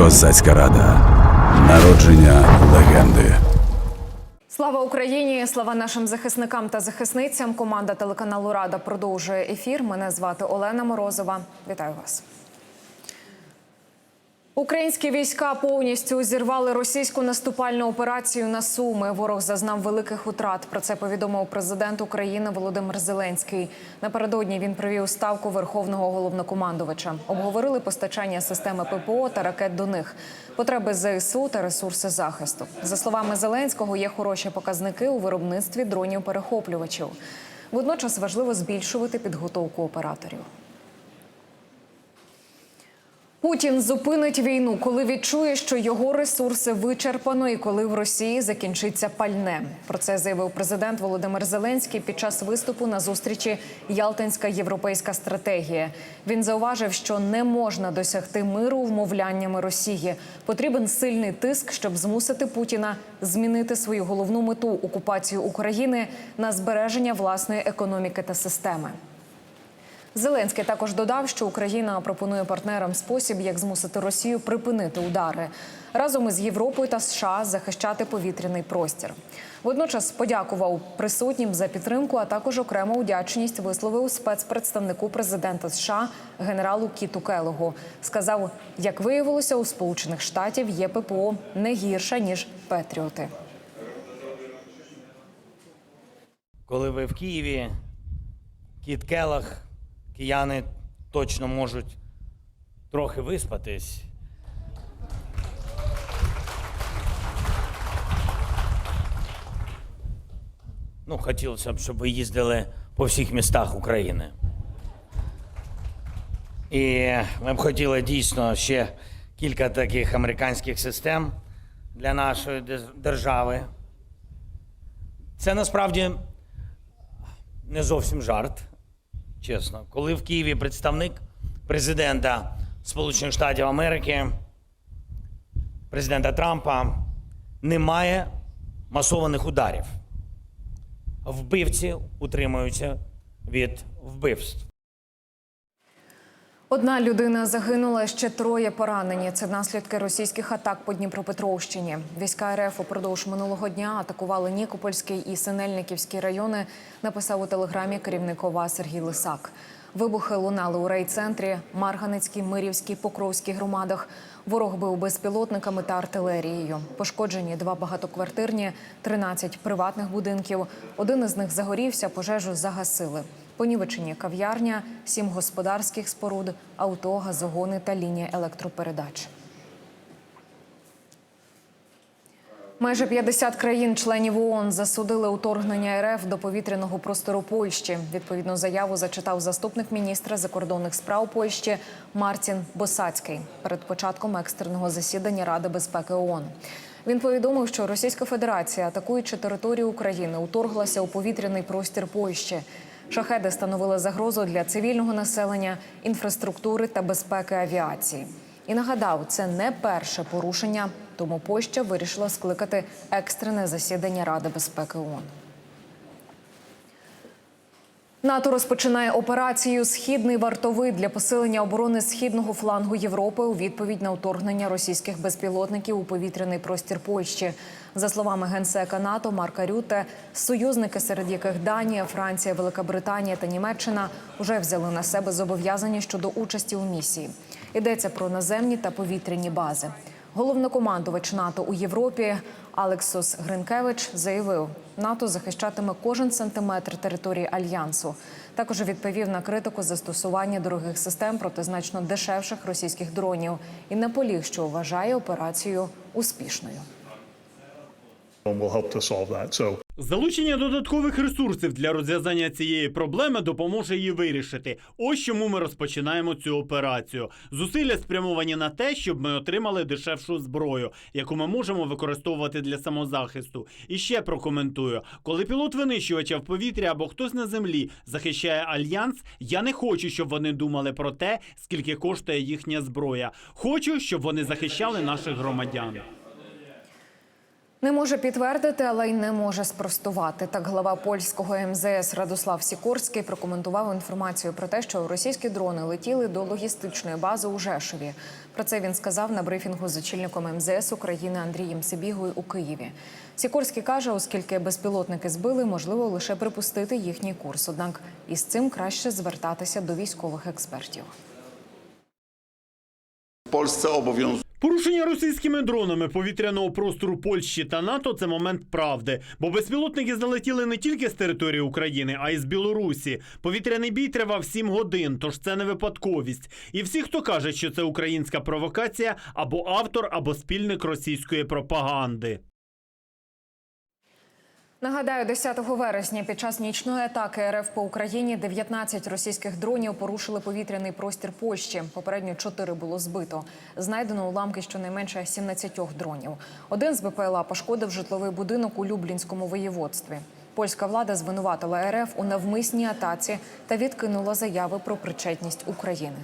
Козацька рада. Народження легенди. Слава Україні! Слава нашим захисникам та захисницям. Команда телеканалу Рада продовжує ефір. Мене звати Олена Морозова. Вітаю вас. Українські війська повністю зірвали російську наступальну операцію на Суми. Ворог зазнав великих утрат. Про це повідомив президент України Володимир Зеленський. Напередодні він провів ставку верховного головнокомандувача. Обговорили постачання системи ППО та ракет до них, потреби ЗСУ та ресурси захисту. За словами Зеленського, є хороші показники у виробництві дронів перехоплювачів. Водночас важливо збільшувати підготовку операторів. Путін зупинить війну, коли відчує, що його ресурси вичерпано, і коли в Росії закінчиться пальне. Про це заявив президент Володимир Зеленський під час виступу на зустрічі Ялтинська європейська стратегія. Він зауважив, що не можна досягти миру вмовляннями Росії. Потрібен сильний тиск, щоб змусити Путіна змінити свою головну мету окупацію України на збереження власної економіки та системи. Зеленський також додав, що Україна пропонує партнерам спосіб, як змусити Росію припинити удари разом із Європою та США захищати повітряний простір. Водночас подякував присутнім за підтримку, а також окрему вдячність висловив спецпредставнику президента США генералу Кіту Келогу. Сказав, як виявилося, у Сполучених Штатів є ППО не гірша ніж Петріоти. Коли ви в Києві, Кіт Келах, кияни точно можуть трохи виспатись. Ну, хотілося б, щоб ви їздили по всіх містах України. І ми б хотіли дійсно ще кілька таких американських систем для нашої держави. Це насправді не зовсім жарт, чесно. Коли в Києві представник президента Сполучених Штатів Америки, президента Трампа, немає масованих ударів. Вбивці утримуються від вбивств. Одна людина загинула, ще троє поранені. Це наслідки російських атак по Дніпропетровщині. Війська РФ упродовж минулого дня атакували Нікопольський і Синельниківський райони. Написав у телеграмі керівник ОВА Сергій Лисак. Вибухи лунали у райцентрі, Марганецькій, Мирівській, Покровській громадах. Ворог бив безпілотниками та артилерією. Пошкоджені два багатоквартирні, 13 приватних будинків. Один із них загорівся, пожежу загасили. Понівечені кав'ярня, сім господарських споруд, авто, газогони та лінія електропередач. Майже 50 країн-членів ООН засудили уторгнення РФ до повітряного простору Польщі. Відповідну заяву зачитав заступник міністра закордонних справ Польщі Мартін Босацький перед початком екстреного засідання Ради безпеки ООН. Він повідомив, що Російська Федерація, атакуючи територію України, уторглася у повітряний простір Польщі. Шахеди становили загрозу для цивільного населення, інфраструктури та безпеки авіації. І нагадав, це не перше порушення, тому Польща вирішила скликати екстрене засідання Ради безпеки ООН. НАТО розпочинає операцію Східний вартовий для посилення оборони східного флангу Європи у відповідь на вторгнення російських безпілотників у повітряний простір Польщі. За словами генсека НАТО Марка Рюте, союзники, серед яких Данія, Франція, Велика Британія та Німеччина, вже взяли на себе зобов'язання щодо участі у місії. Йдеться про наземні та повітряні бази. Головнокомандувач НАТО у Європі Алексус Гринкевич заявив, НАТО захищатиме кожен сантиметр території альянсу. Також відповів на критику застосування дорогих систем проти значно дешевших російських дронів і наполіг, що вважає операцію успішною. Залучення додаткових ресурсів для розв'язання цієї проблеми допоможе її вирішити. Ось чому ми розпочинаємо цю операцію. Зусилля спрямовані на те, щоб ми отримали дешевшу зброю, яку ми можемо використовувати для самозахисту. І ще прокоментую: коли пілот винищувача в повітрі або хтось на землі захищає альянс, я не хочу, щоб вони думали про те, скільки коштує їхня зброя. Хочу, щоб вони захищали наших громадян. Не може підтвердити, але й не може спростувати. Так глава польського МЗС Радослав Сікорський прокоментував інформацію про те, що російські дрони летіли до логістичної бази у Жешові. Про це він сказав на брифінгу з очільником МЗС України Андрієм Сибігою у Києві. Сікорський каже, оскільки безпілотники збили, можливо лише припустити їхній курс. Однак із цим краще звертатися до військових експертів. Polsce obowiązuje Порушення російськими дронами повітряного простору Польщі та НАТО це момент правди, бо безпілотники залетіли не тільки з території України, а й з Білорусі. Повітряний бій тривав 7 годин, тож це не випадковість. І всі, хто каже, що це українська провокація, або автор, або спільник російської пропаганди. Нагадаю, 10 вересня під час нічної атаки РФ по Україні 19 російських дронів порушили повітряний простір Польщі. Попередньо 4 було збито. Знайдено уламки щонайменше 17 дронів. Один з БПЛА пошкодив житловий будинок у Люблінському воєводстві. Польська влада звинуватила РФ у навмисній атаці та відкинула заяви про причетність України.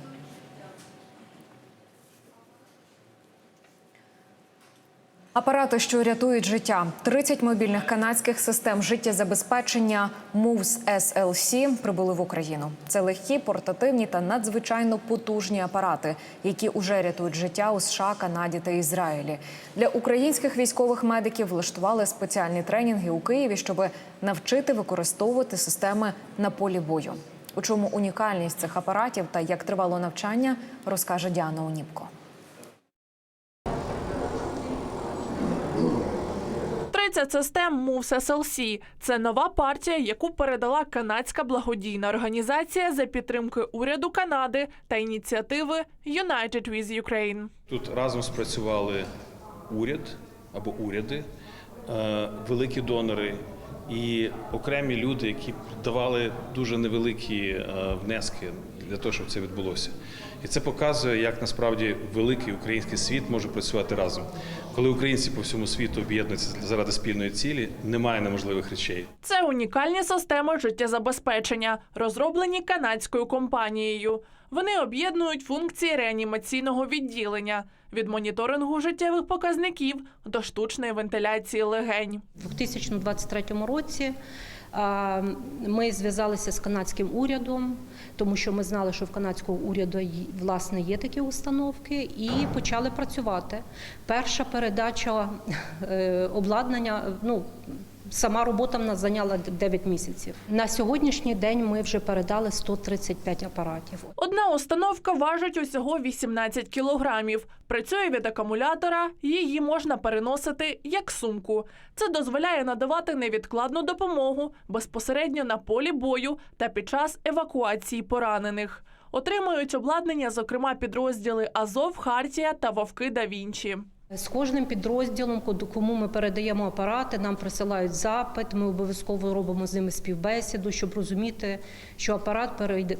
Апарати, що рятують життя, 30 мобільних канадських систем життєзабезпечення MOVES SLC прибули в Україну. Це легкі, портативні та надзвичайно потужні апарати, які уже рятують життя у США, Канаді та Ізраїлі. Для українських військових медиків влаштували спеціальні тренінги у Києві, щоб навчити використовувати системи на полі бою. У чому унікальність цих апаратів та як тривало навчання, розкаже Діана Оніпко. 30 систем MOVES SLC – це нова партія, яку передала канадська благодійна організація за підтримки уряду Канади та ініціативи United with Ukraine. Тут разом спрацювали уряд або уряди, е, великі донори і окремі люди, які давали дуже невеликі е, внески для того, щоб це відбулося. І це показує, як насправді великий український світ може працювати разом. Коли українці по всьому світу об'єднуються заради спільної цілі, немає неможливих речей. Це унікальні системи життєзабезпечення, розроблені канадською компанією. Вони об'єднують функції реанімаційного відділення від моніторингу життєвих показників до штучної вентиляції легень. У 2023 році ми зв'язалися з канадським урядом, тому що ми знали, що в канадського уряду власне є такі установки, і почали працювати. Перша передача е, обладнання, ну. Сама робота в нас зайняла 9 місяців. На сьогоднішній день ми вже передали 135 апаратів. Одна установка важить усього 18 кілограмів. Працює від акумулятора, її можна переносити як сумку. Це дозволяє надавати невідкладну допомогу безпосередньо на полі бою та під час евакуації поранених. Отримують обладнання, зокрема підрозділи Азов, Хартія та Вовки да Вінчі. З кожним підрозділом, кому ми передаємо апарати, нам присилають запит. Ми обов'язково робимо з ними співбесіду, щоб розуміти, що апарат перейде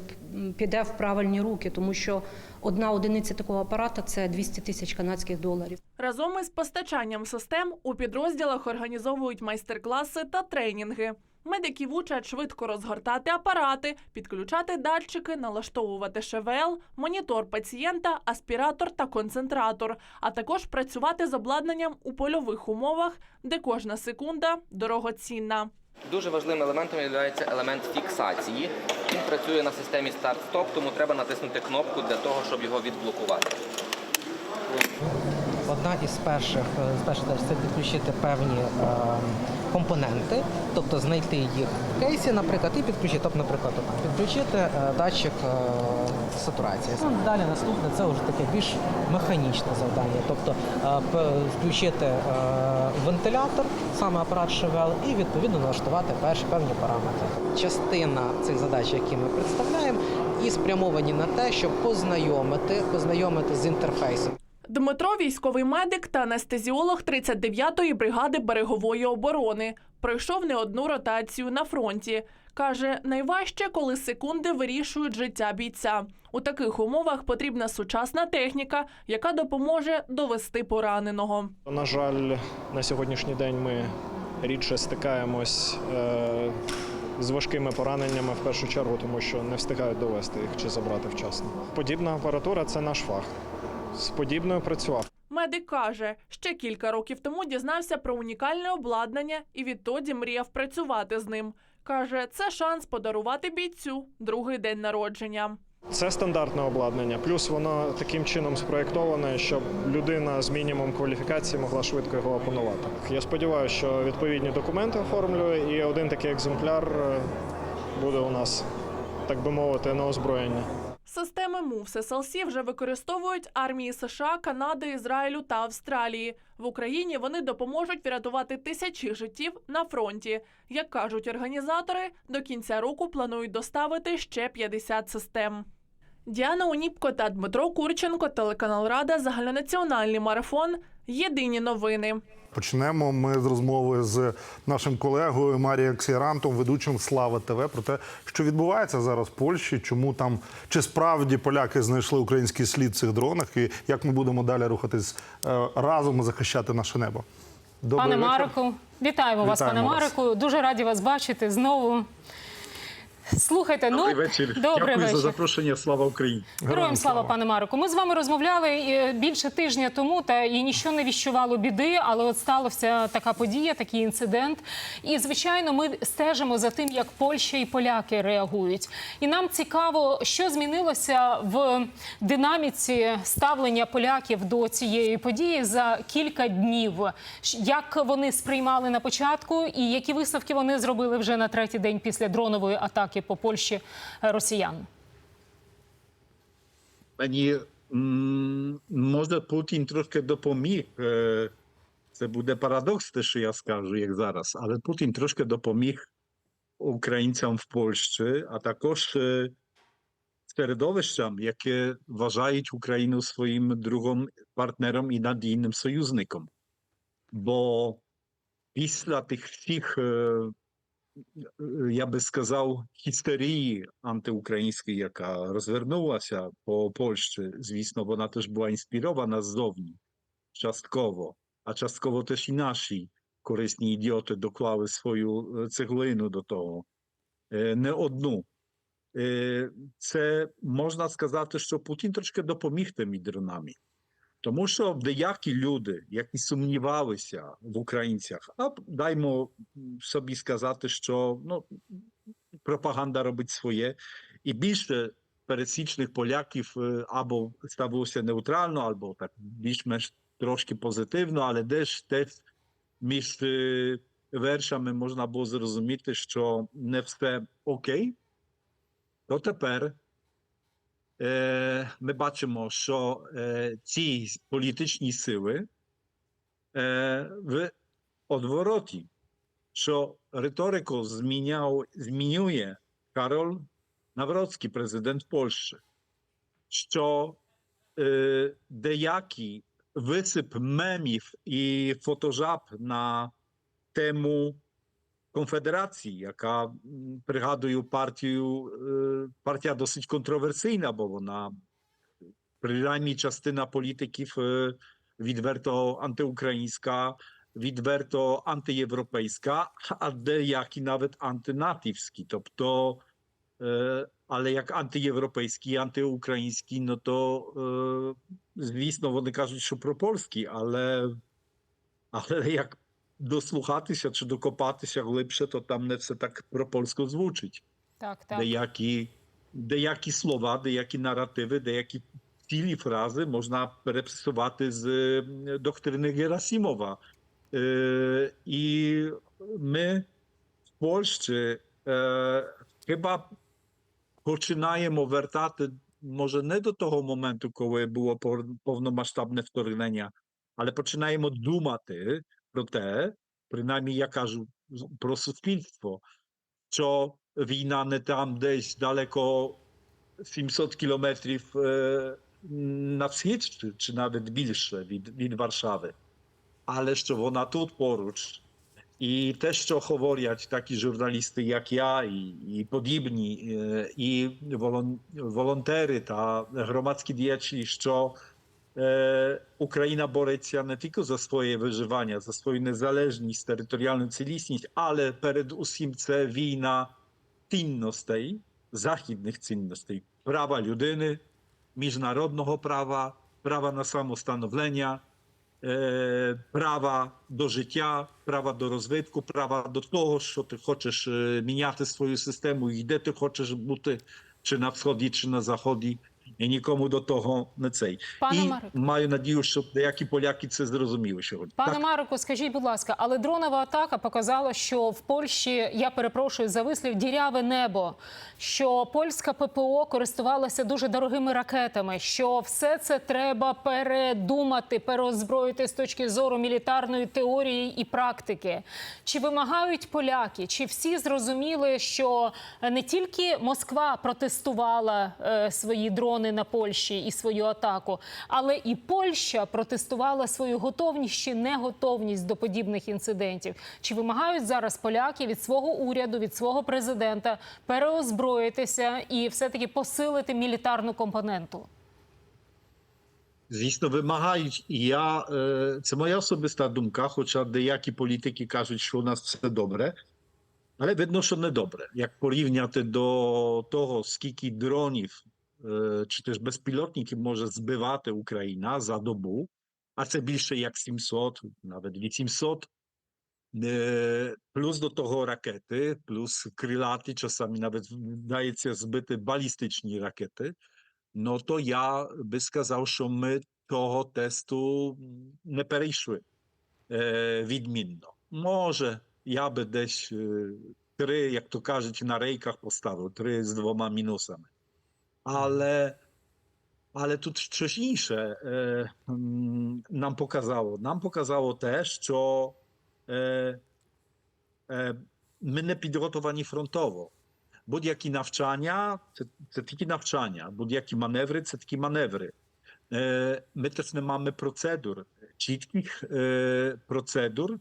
піде в правильні руки, тому що одна одиниця такого апарата це 200 тисяч канадських доларів. Разом із постачанням систем у підрозділах організовують майстер-класи та тренінги. Медиків учать швидко розгортати апарати, підключати датчики, налаштовувати ШВЛ, монітор пацієнта, аспіратор та концентратор, а також працювати з обладнанням у польових умовах, де кожна секунда дорогоцінна. Дуже важливим елементом є елемент фіксації. Він працює на системі старт-стоп, тому треба натиснути кнопку для того, щоб його відблокувати. Одна із перших е, з перших це підключити певні е, компоненти, тобто знайти їх в кейсі, наприклад, і підключити, тобто, наприклад, підключити е, датчик е, сатурації. Ну, Далі наступне це вже таке більш механічне завдання, тобто е, включити вентилятор, саме апарат ШВЛ, і відповідно налаштувати перші певні параметри. Частина цих задач, які ми представляємо, і спрямовані на те, щоб познайомити, познайомити з інтерфейсом. Дмитро військовий медик та анестезіолог 39-ї бригади берегової оборони. Пройшов не одну ротацію на фронті. Каже, найважче, коли секунди вирішують життя бійця. У таких умовах потрібна сучасна техніка, яка допоможе довести пораненого. На жаль, на сьогоднішній день ми рідше стикаємось е, з важкими пораненнями в першу чергу, тому що не встигають довести їх чи забрати вчасно. Подібна апаратура це наш фах. З подібною працював. Медик каже, ще кілька років тому дізнався про унікальне обладнання і відтоді мріяв працювати з ним. Каже, це шанс подарувати бійцю другий день народження. Це стандартне обладнання, плюс воно таким чином спроєктоване, щоб людина з мінімум кваліфікації могла швидко його опанувати. Я сподіваюся, що відповідні документи оформлюю, і один такий екземпляр е, буде у нас, так би мовити, на озброєння. Системи MOVES SLC вже використовують армії США, Канади, Ізраїлю та Австралії. В Україні вони допоможуть врятувати тисячі життів на фронті. Як кажуть організатори, до кінця року планують доставити ще 50 систем. Діана Уніпко та Дмитро Курченко, телеканал Рада, загальнонаціональний марафон. Єдині новини. Почнемо ми з розмови з нашим колегою Марієм Ксірантом, ведучим Слава ТВ, про те, що відбувається зараз в Польщі, чому там чи справді поляки знайшли український слід в цих дронах, і як ми будемо далі рухатись е, разом і захищати наше небо. Добрий Пане вечір. Марику, вітаємо вас, пане вас. Марику. Дуже раді вас бачити знову. Слухайте, Добрий ну вечір. добрий Дякую вечір. за запрошення. Слава Україні. Героям слава, пане Марику. Ми з вами розмовляли е, більше тижня тому, та і нічого не віщувало біди, але от сталася така подія, такий інцидент. І звичайно, ми стежимо за тим, як Польща і поляки реагують. І нам цікаво, що змінилося в динаміці ставлення поляків до цієї події за кілька днів. Як вони сприймали на початку, і які висновки вони зробили вже на третій день після дронової атаки по Польщі е, росіян? Мені може Путін трошки допоміг. Е, Це буде парадокс, те, що я скажу, як зараз, але Путін трошки допоміг українцям в Польщі, а також е, середовищам, які вважають Україну своїм другим партнером і надійним союзником. Бо після тих всіх я би сказав, істерії антиукраїнської, яка розвернулася по Польщі. Звісно, вона теж була інспірована ззовні, частково, а частково теж і наші корисні ідіоти доклали свою е, цеглину до того. Е, Не одну. Е, Це можна сказати, що Путін трошки допоміг тими дронами. Тому що деякі люди, які сумнівалися в українцях, а даймо собі сказати, що ну, пропаганда робить своє, і більше пересічних поляків е, або ставилося нейтрально, або так більш-менш трошки позитивно, але десь теж між е, вершами можна було зрозуміти, що не все окей, то тепер ми бачимо, що е, ці політичні сили е, в одвороті, що риторику зміняв, змінює Карол Nawrocki, президент Польщі, що е, деякий висип мемів і фотожаб на тему Конфедерації, яка м, пригадую партію, е, партія досить контроверсійна, бо вона принаймні частина політиків е, відверто антиукраїнська, відверто антиєвропейська, а деякі навіть антинатівські. Тобто, е, але як антиєвропейські, і антиукраїнські, ну то е, звісно, вони кажуть, що пропольські, але, але як дослухатися чи докопатися глибше, то там не все так пропольсько звучить. Так, так. Деякі, деякі слова, деякі наративи, деякі цілі фрази можна переписувати з е, доктрини Герасимова. Е, і ми в Польщі е, хіба починаємо вертати, може, не до того моменту, коли було повномасштабне вторгнення, але починаємо думати про те, принаймні я кажу з- про суспільство, що війна не там десь далеко 700 кілометрів е, на схід, чи, чи навіть більше від, від Варшави, але що вона тут поруч. І те, що говорять такі журналісти, як я, і, і подібні, е, і волон, волонтери та громадські діячі, що е, Україна бореться не тільки за своє виживання, за свою незалежність, територіальну цілісність, але перед усім це війна цінностей, західних цінностей, права людини, міжнародного права, права на самостановлення, е, права до життя, права до розвитку, права до того, що ти хочеш е, міняти свою систему, і де ти хочеш бути, чи на сході, чи на заході. І нікому до того не цей. Пане і Марику. маю надію, що деякі поляки це зрозуміли сьогодні. Пане Так. Марику, скажіть, будь ласка, але дронова атака показала, що в Польщі, я перепрошую за вислів, діряве небо, що польська ППО користувалася дуже дорогими ракетами, що все це треба передумати, переозброїти з точки зору мілітарної теорії і практики. Чи вимагають поляки, чи всі зрозуміли, що не тільки Москва протестувала е, свої дрони на Польщі і свою атаку, але і Польща протестувала свою готовність чи неготовність до подібних інцидентів. Чи вимагають зараз поляки від свого уряду, від свого президента переозброїтися і все-таки посилити мілітарну компоненту? Звісно, вимагають. І я е, це моя особиста думка, хоча деякі політики кажуть, що у нас все добре. Але видно, що не добре. Як порівняти до того, скільки дронів чи теж безпілотників може збивати Україна за добу, а це більше як 700, навіть 800. Е, Плюс до того ракети, плюс крилаті, czasami nawet вдається збити балістичні ракети. No to ja by сказав, що ми того тесту не перейшли е, відмінно. Може, я би десь е, три, як то кажуть, на рейках поставив, три з двома мінусами. Але, але тут щось інше е, м, нам показало. Нам показало те, що е, е, ми не підготовані фронтово. Будь-які навчання це, це тільки навчання, будь-які маневри це такі маневри. Е, ми теж не маємо процедур, чітких е, процедур,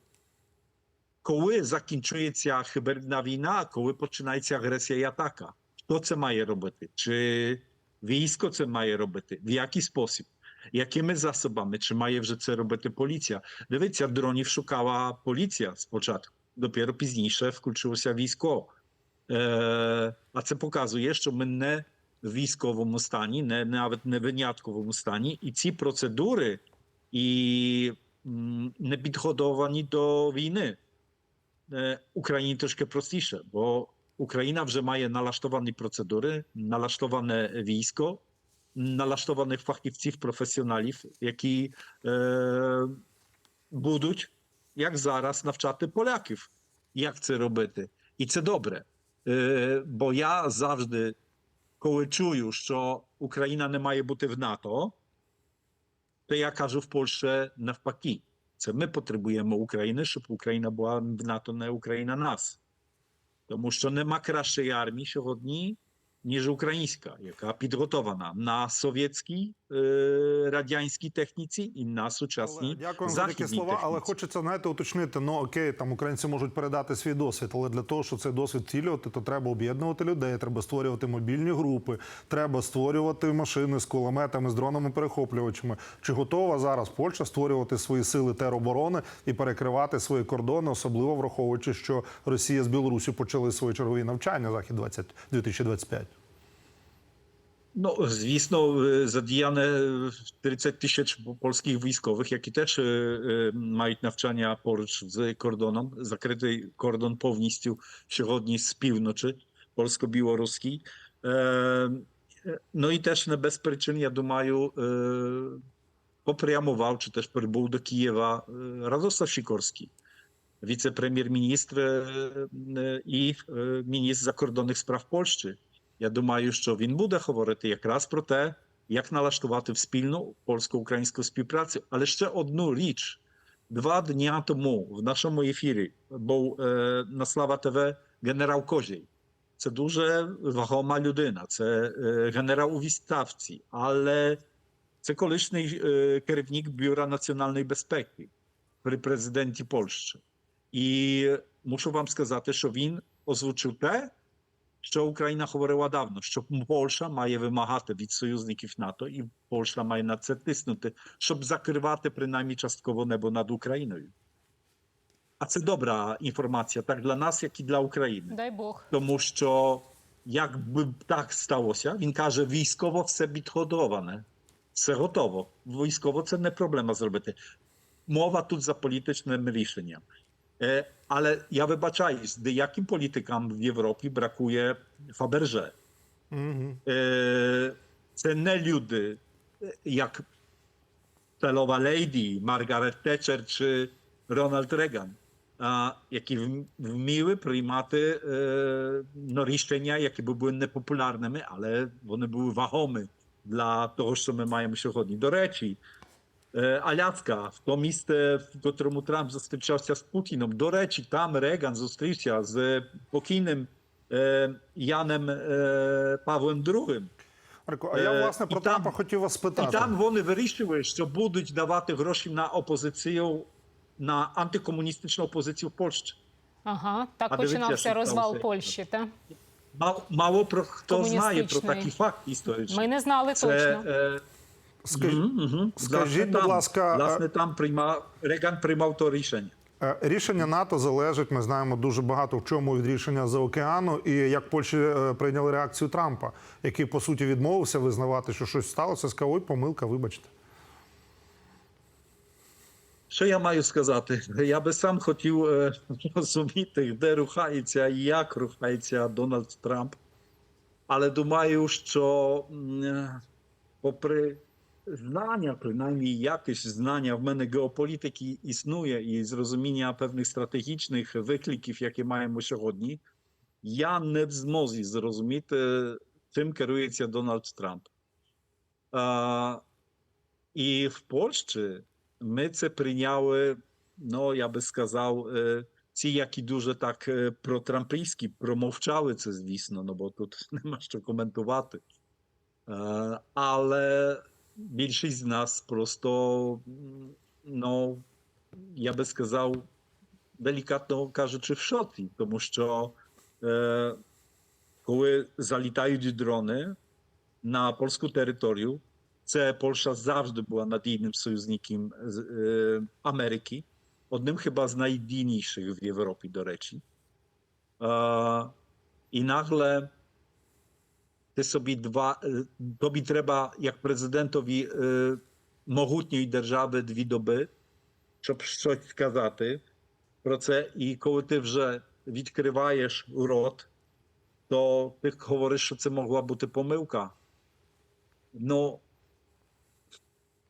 коли закінчується хиберна війна, коли починається агресія і атака. Хто це має робити? Чи військо це має робити? В який спосіб? Якими засобами? Чи має вже це робити поліція? Дивіться, дронів шукала поліція спочатку, dopiero пізніше включилося військо. Е, а це показує, що ми не в військовому стані, не навіть не винятковому стані, і ці процедури і м, не підготовані до війни. Е, Україні трошки простіше, бо Україна вже має налаштовані процедури, налаштоване військо, налаштованих фахівців, професіоналів, які е, будуть, як зараз, навчати поляків, як це робити. І це добре. Е, бо я завжди, коли чую, що Україна не має бути в НАТО, то я кажу в Польщі навпаки. Це ми потребуємо України, щоб Україна була в НАТО, не Україна нас. Тому що нема кращої армії сьогодні, ніж українська, яка підготована на совєтській, е, радянській техніці і на сучасній Дякую за такі слова, але хочеться знаєте, уточнити. Ну окей, там українці можуть передати свій досвід, але для того, щоб цей досвід втілювати, то треба об'єднувати людей, треба створювати мобільні групи, треба створювати машини з кулеметами, з дронами перехоплювачами. Чи готова зараз Польща створювати свої сили тероборони і перекривати свої кордони, особливо враховуючи, що Росія з Білорусі почали свої чергові навчання захід 20 2025? Ну, звісно, е, задіяне е, 30 тисяч польських військових, які теж е, е, мають навчання поруч з кордоном. Закритий кордон повністю сьогодні з півночі, польсько-білоруський. Е, е, Ну і теж не без причин, я думаю, е, попрямував чи теж прибув до Києва е, Радослав Сікорський, віце-прем'єр-міністр е, е, і е, міністр закордонних справ Польщі. Я думаю, що він буде говорити якраз про те, як налаштувати в спільну польсько-українську співпрацю. Але ще одну річ. Два дні тому в нашому ефірі був е, на Слава ТВ генерал Козій. Це дуже вагома людина. Це е, генерал у відставці, але це колишній е, керівник Бюра національної безпеки при президенті Польщі. І мушу вам сказати, що він озвучив те, що Україна говорила давно, що Польща має вимагати від союзників НАТО, і Польща має на це тиснути, щоб закривати принаймні частково небо над Україною. А це добра інформація, так для нас, як і для України. Дай Бог. Тому що якби так сталося, він каже, військово все підготоване, все готово. Військово це не проблема зробити. мова тут за політичним рішенням. Е, Але я вибачаюсь, деяким політикам в Європі бракує Фаберже. Е, Це не люди, е, як Pelowa Lady, Margaret Thatcher чи Ronald Reagan, а, які вм- вміли приймати е, ну, рішення, які би були непопулярними, але вони були вагомі для того, що ми маємо сьогодні. До речі, е, Аляска, в то місце, в котрому Трамп зустрічався з Путіном. До речі, там Реган зустрівся з покійним е, Яном е, Павлом II. Марко, а я власне і про там- Трампа хотів вас питати. І там вони вирішили, що будуть давати гроші на опозицію, на антикомуністичну опозицію в Польщі. Ага, так А починався розвал. Польщі. Та Мало, мало про хто знає про Комуністичної. такий факт історичний. ми не знали Це, точно. е, Скажіть, мгм. скажіть, Власне, будь там- ласка, власне е, там приймав Реган приймав то рішення. Е, Рішення НАТО залежить. Ми знаємо дуже багато в чому від рішення за океану, і як Польщі е, прийняли реакцію Трампа, який по суті відмовився визнавати, що щось сталося. Сказав, ой, помилка, вибачте. Що я маю сказати? Я би сам хотів е, розуміти, де рухається і як рухається Дональд Трамп. Але думаю, що е, попри знання, принаймні якісь знання в мене геополітики існує і зрозуміння певних стратегічних викликів, які маємо сьогодні, я не в змозі зрозуміти, чим керується Дональд Трамп. А, і в Польщі ми це прийняли, ну я би сказав, е, ці, які дуже так е, протрампійські, промовчали це, звісно, ну бо тут нема що коментувати. Е, Але більшість з нас просто, м, ну, я би сказав, делікатно кажучи, в шоці, тому що е, коли залітають дрони на польську територію, це Польща завжди була надійним союзником з, е, Америки, одним chyba з найдійніших в Європі, до речі. Е, і наgle ти собі два, е, тобі треба, як президентові е, могутньої держави, дві доби, щоб щось сказати про це. І коли ти вже відкриваєш рот, то ти говориш, що це могла бути помилка. Ну,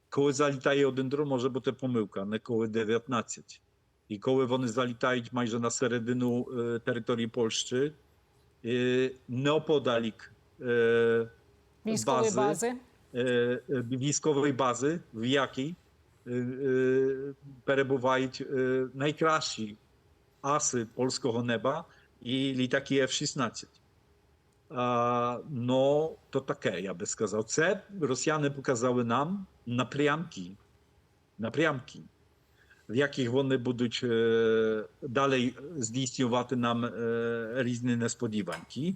коли залітає один дрон, може бути помилка, не коли 19. І коли вони залітають майже на середину е, території Польщі, е, неоподалік е, Військової бази. е, військової бази, в якій перебувають найкращі аси польського неба і літаки F-16. А, ну, то таке, я би сказав. Це росіяни показали нам напрямки, напрямки, в яких вони будуть е, далі здійснювати нам е, різні несподіванки.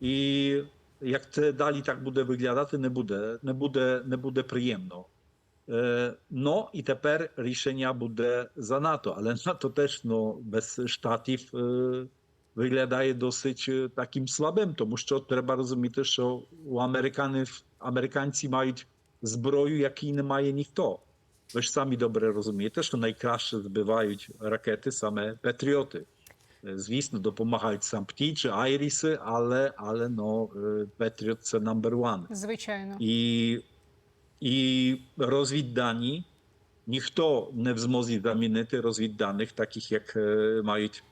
І як це далі так буде виглядати, не буде, не буде, не буде приємно. Е, ну і тепер рішення буде за НАТО, але НАТО теж ну, без штатів е, виглядає досить е, таким слабим, тому що треба розуміти, що у американців, американці мають зброю, якій не має ніхто. Ви ж самі добре розумієте, що найкраще збивають ракети саме Патріоти. Звісно, допомагають сампті чи Айріси, але, але ну, е, Петріот це number one. Звичайно. І, і розвіддані ніхто не в змозі замінити розвідданих, таких як е, мають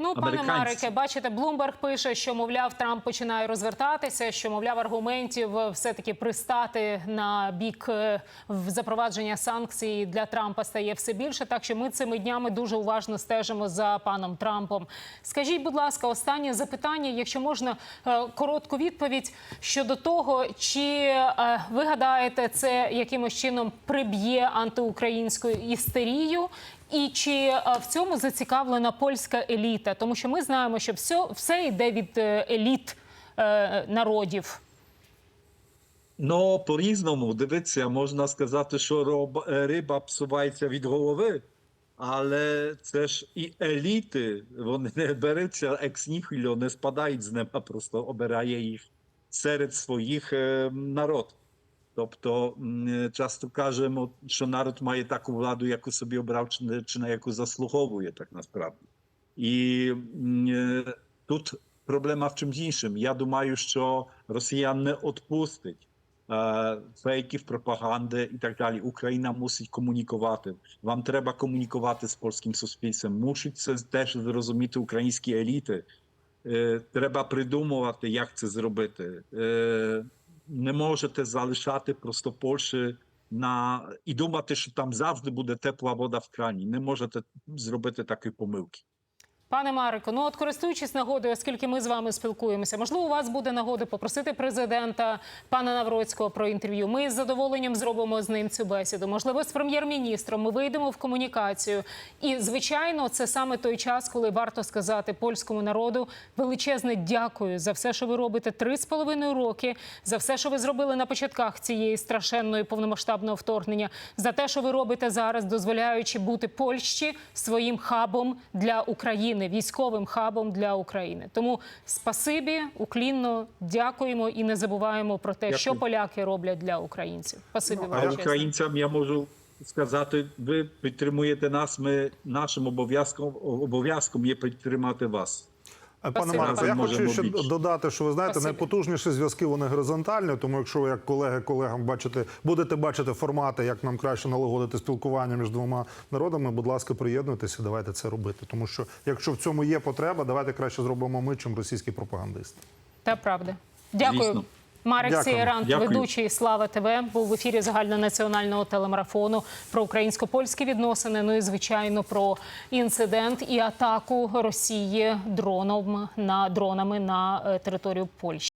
Ну, пане Марике, бачите, Блумберг пише, що мовляв, Трамп починає розвертатися, що мовляв аргументів все таки пристати на бік е, запровадження санкцій для Трампа стає все більше. Так що ми цими днями дуже уважно стежимо за паном Трампом. Скажіть, будь ласка, останнє запитання, якщо можна е, коротку відповідь щодо того, чи е, ви гадаєте, це якимось чином приб'є антиукраїнську істерію, і чи е, в цьому зацікавлена польська еліта? Тому що ми знаємо, що все, все йде від е, еліт е, народів. Ну, по-різному. Дивіться, можна сказати, що риба псувається від голови, але це ж і еліти, вони не беруться екс ніхіло, не спадають з неба, просто обирає їх серед своїх народ. Тобто часто кажемо, що народ має таку владу, яку собі обрав, чи, на яку заслуговує так насправді. І е, тут проблема в чимсь іншим. Я думаю, що росіян не відпустить е, фейків, пропаганди і так далі. Україна мусить комунікувати. Вам треба комунікувати з польським суспільством. Мусить це теж зрозуміти українські еліти. Е, Треба придумувати, як це зробити. Не можете залишати просто Польщі на і думати, що там завжди буде тепла вода в крані. Не можете зробити такої помилки. Пане Марико, ну от користуючись нагодою, оскільки ми з вами спілкуємося, можливо, у вас буде нагода попросити президента пана Навроцького про інтерв'ю. Ми з задоволенням зробимо з ним цю бесіду. Можливо, з прем'єр-міністром ми вийдемо в комунікацію. І звичайно, це саме той час, коли варто сказати польському народу величезне дякую за все, що ви робите три з половиною роки, за все, що ви зробили на початках цієї страшенної повномасштабного вторгнення, за те, що ви робите зараз, дозволяючи бути Польщі своїм хабом для України, військовим хабом для України. Тому спасибі, уклінно дякуємо і не забуваємо про те, Дякую. що поляки роблять для українців. Спасибі А українцям я можу сказати, ви підтримуєте нас. Ми нашим обов'язком обов'язком є підтримати вас. Пане Спасибо, Марко, я хочу ще більше. додати, що ви знаєте, Спасибі. найпотужніші зв'язки вони горизонтальні. Тому, якщо ви як колеги колегам бачите, будете бачити формати, як нам краще налагодити спілкування між двома народами, будь ласка, приєднуйтеся, давайте це робити. Тому що якщо в цьому є потреба, давайте краще зробимо ми, чим російські пропагандисти. Та правда. Дякую. Звісно. Марек Сієрант, ведучий Слава ТВ, був в ефірі загальнонаціонального телемарафону про українсько-польські відносини. Ну і звичайно про інцидент і атаку Росії дроном на дронами на е, територію Польщі.